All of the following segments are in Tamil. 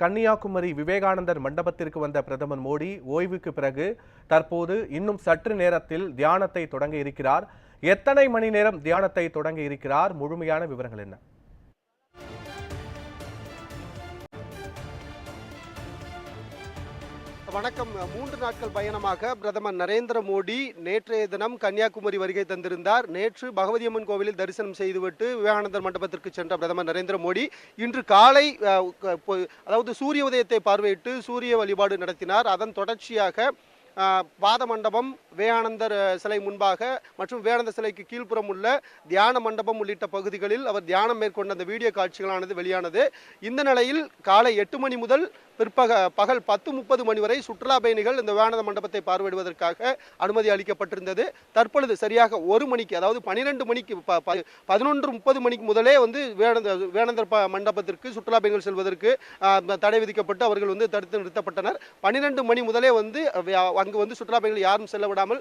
கன்னியாகுமரி விவேகானந்தர் மண்டபத்திற்கு வந்த பிரதமர் மோடி ஓய்வுக்கு பிறகு தற்போது இன்னும் சற்று நேரத்தில் தியானத்தை தொடங்க இருக்கிறார். எத்தனை மணி நேரம் தியானத்தை தொடங்க இருக்கிறார்? முழுமையான விவரங்கள் என்ன? வணக்கம். மூன்று நாட்கள் பயணமாக பிரதமர் நரேந்திர மோடி நேற்றைய தினம் கன்னியாகுமரி வருகை தந்திருந்தார். நேற்று பகவதி அம்மன் கோவிலில் தரிசனம் செய்துவிட்டு விவேகானந்தர் மண்டபத்திற்கு சென்ற பிரதமர் நரேந்திர மோடி இன்று காலை அதாவது சூரிய உதயத்தை பார்வையிட்டு சூரிய வழிபாடு நடத்தினார். அதன் தொடர்ச்சியாக பாத மண்டபம் வேயானந்தர் சிலை முன்பாக மற்றும் விவேகானந்தர் சிலைக்கு கீழ்ப்புறம் உள்ள தியான மண்டபம் உள்ளிட்ட பகுதிகளில் அவர் தியானம் மேற்கொண்ட அந்த வீடியோ காட்சிகளானது வெளியானது. இந்த நிலையில் காலை எட்டு மணி முதல் பிற்பக பகல் பத்து முப்பது மணி வரை சுற்றுலா பயணிகள் இந்த விவேகானந்த மண்டபத்தை பார்வையிடுவதற்காக அனுமதி அளிக்கப்பட்டிருந்தது. தற்பொழுது சரியாக ஒரு மணிக்கு அதாவது பனிரெண்டு மணிக்கு ப- ப- பதினொன்று முப்பது மணிக்கு முதலே வந்து விவேகானந்த வேணந்தர் ப- மண்டபத்திற்கு சுற்றுலா பயணிகள் செல்வதற்கு தடை விதிக்கப்பட்டு அவர்கள் வந்து தடுத்து நிறுத்தப்பட்டனர். பன்னிரெண்டு மணி முதலே வந்து அங்கு வந்து சுற்றுலா பயணிகள் யாரும் செல்ல விடாமல்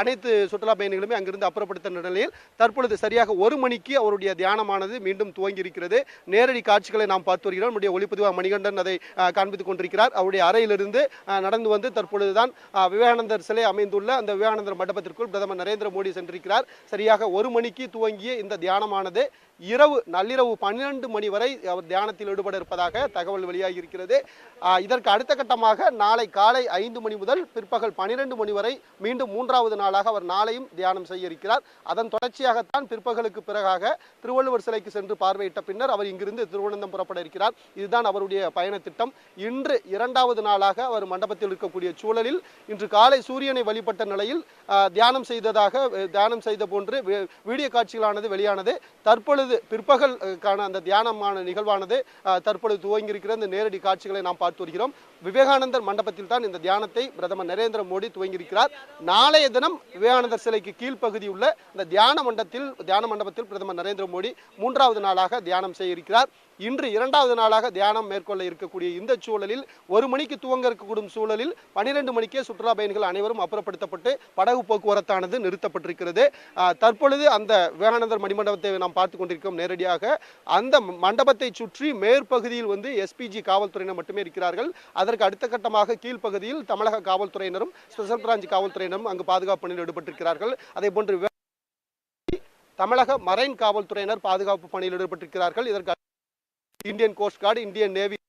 அனைத்து சுற்றுலா பயணிகளுமே அங்கிருந்து அப்புறப்படுத்த நிலையில் தற்பொழுது சரியாக ஒரு மணிக்கு அவருடைய தியானமானது மீண்டும் துவங்கி இருக்கிறது நேரடி காட்சிகளை நாம் பார்த்து வருகிறோம். நம்முடைய ஒளிப்பதிவா மணிகண்டன் அதை காண்பித்துக் கொண்டிருக்கிறார். அவருடைய அறையிலிருந்து நடந்து வந்து தற்பொழுதுதான் விவேகானந்தர் சிலை அமைந்துள்ள அந்த விவேகானந்தர் மண்டபத்திற்குள் பிரதமர் நரேந்திர மோடி சென்றிருக்கிறார். சரியாக ஒரு மணிக்கு துவங்கிய இந்த தியானமானது இரவு நள்ளிரவு பன்னிரண்டு மணி வரை அவர் தியானத்தில் ஈடுபட இருப்பதாக தகவல் வெளியாகி இருக்கிறது இதற்கு அடுத்த கட்டமாக நாளை காலை ஐந்து மணி முதல் பிற்பகல் பனிரெண்டு மணி வரை மீண்டும் மூன்றாவது நாளாக அவர் நாளையும் தியானம் செய்ய இருக்கிறார் அதன் தொடர்ச்சியாகத்தான் பிற்பகலுக்கு பிறகாக திருவள்ளுவர் சிலைக்கு சென்று பார்வையிட்ட பின்னர் அவர் இங்கிருந்து திருவனந்தம் புறப்பட இருக்கிறார். இதுதான் அவருடைய பயண திட்டம். இன்று இரண்டாவது நாளாக அவர் மண்டபத்தில் இருக்கக்கூடிய சூழலில் இன்று காலை சூரியனை வழிபட்ட நிலையில் ஆஹ், தியானம் செய்ததாக தியானம் செய்த போன்று வீடியோ காட்சிகளானது வெளியானது. தற்பொழுது பிற்பகல் அந்த தியானமான நிகழ்வானது தற்பொழுது துவங்கி இருக்கிற இந்த நேரடி காட்சிகளை நாம் பார்த்து வருகிறோம். விவேகானந்தர் மண்டபத்தில் தான் இந்த தியானத்தை பிரதமர் நரேந்திர மோடி துவங்கியிருக்கிறார். நாளைய தினம் விவேகானந்தர் சிலைக்கு கீழ்ப்பகுதி உள்ள இந்த தியான மண்டபத்தில் தியான மண்டபத்தில் பிரதமர் நரேந்திர மோடி மூன்றாவது நாளாக தியானம் செய்ய இருக்கிறார். இன்று இரண்டாவது நாளாக தியானம் மேற்கொள்ள இருக்கக்கூடிய இந்த சூழலில் ஒரு மணிக்கு துவங்க இருக்கக்கூடும் சூழலில் பனிரெண்டு மணிக்கே சுற்றுலா பயணிகள் அனைவரும் அப்புறப்படுத்தப்பட்டு படகு போக்குவரத்தானது நிறுத்தப்பட்டிருக்கிறது. தற்பொழுது அந்த விவேகானந்தர் மணிமண்டபத்தை நாம் பார்த்து கொண்டிருக்கோம் நேரடியாக அந்த மண்டபத்தை சுற்றி மேற்பகுதியில் வந்து எஸ்பிஜி காவல்துறையினர் மட்டுமே இருக்கிறார்கள். அதற்கு அடுத்த கட்டமாக கீழ்ப்பகுதியில் தமிழக காவல்துறையினரும் ஸ்பெஷல் பிரான்ச் காவல்துறையினரும் அங்கு பாதுகாப்பு பணியில் ஈடுபட்டிருக்கிறார்கள். அதே போன்று தமிழக மரைன் காவல்துறையினர் பாதுகாப்பு பணியில் ஈடுபட்டிருக்கிறார்கள். இதற்கு Indian Coast Guard, Indian Navy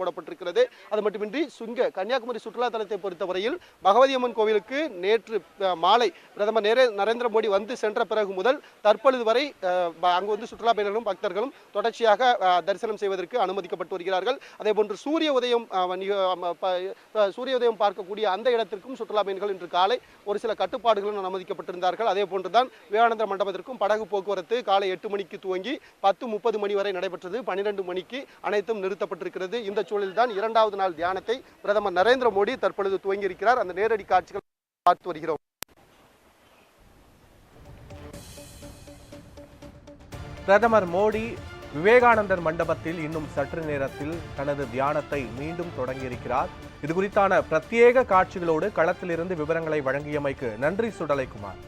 போடப்பட்டிருக்கிறது. அது மட்டுமின்றி சுங்க கன்னியாகுமரி சுற்றுலா தலத்தை பொறுத்தவரையில் பகவதி அம்மன் கோவிலுக்கு நேற்று மாலை பிரதமர் நரேந்திர மோடி வந்து சென்ற பிறகு முதல் தற்பொழுது வரை அங்கு வந்து சுற்றுலா பயணிகளும் பக்தர்களும் தொடர்ச்சியாக தரிசனம் செய்வதற்கு அனுமதிக்கப்பட்டு வருகிறார்கள். அதே போன்று சூரிய உதயம் சூரிய உதயம் பார்க்கக்கூடிய அந்த இடத்திற்கும் சுற்றுலா பயணிகள் இன்று காலை ஒரு சில கட்டுப்பாடுகளும் அனுமதிக்கப்பட்டிருந்தார்கள். அதே போன்றுதான் விவேகானந்தர் மண்டபத்திற்கும் படகு போக்குவரத்து காலை எட்டு மணிக்கு துவங்கி பத்து முப்பது மணி வரை நடைபெற்றது. பன்னிரண்டு மணிக்கு அனைத்தும் நிறுத்தப்பட்டிருக்கிறது. இந்த இந்த சூழலில் தான் இரண்டாவது நாள் தியானத்தை பிரதமர் நரேந்திர மோடி தற்பொழுது துவங்கியிருக்கிறார். அந்த நேரடி காட்சிகள் பார்த்து வருகிறோம். பிரதமர் மோடி விவேகானந்தர் மண்டபத்தில் இன்னும் சற்று நேரத்தில் தனது தியானத்தை மீண்டும் தொடங்கியிருக்கிறார். இது குறித்தான பிரத்யேக காட்சிகளோடு களத்திலிருந்து விவரங்களை வழங்கியமைக்கு நன்றி சுடலைக்குமார்.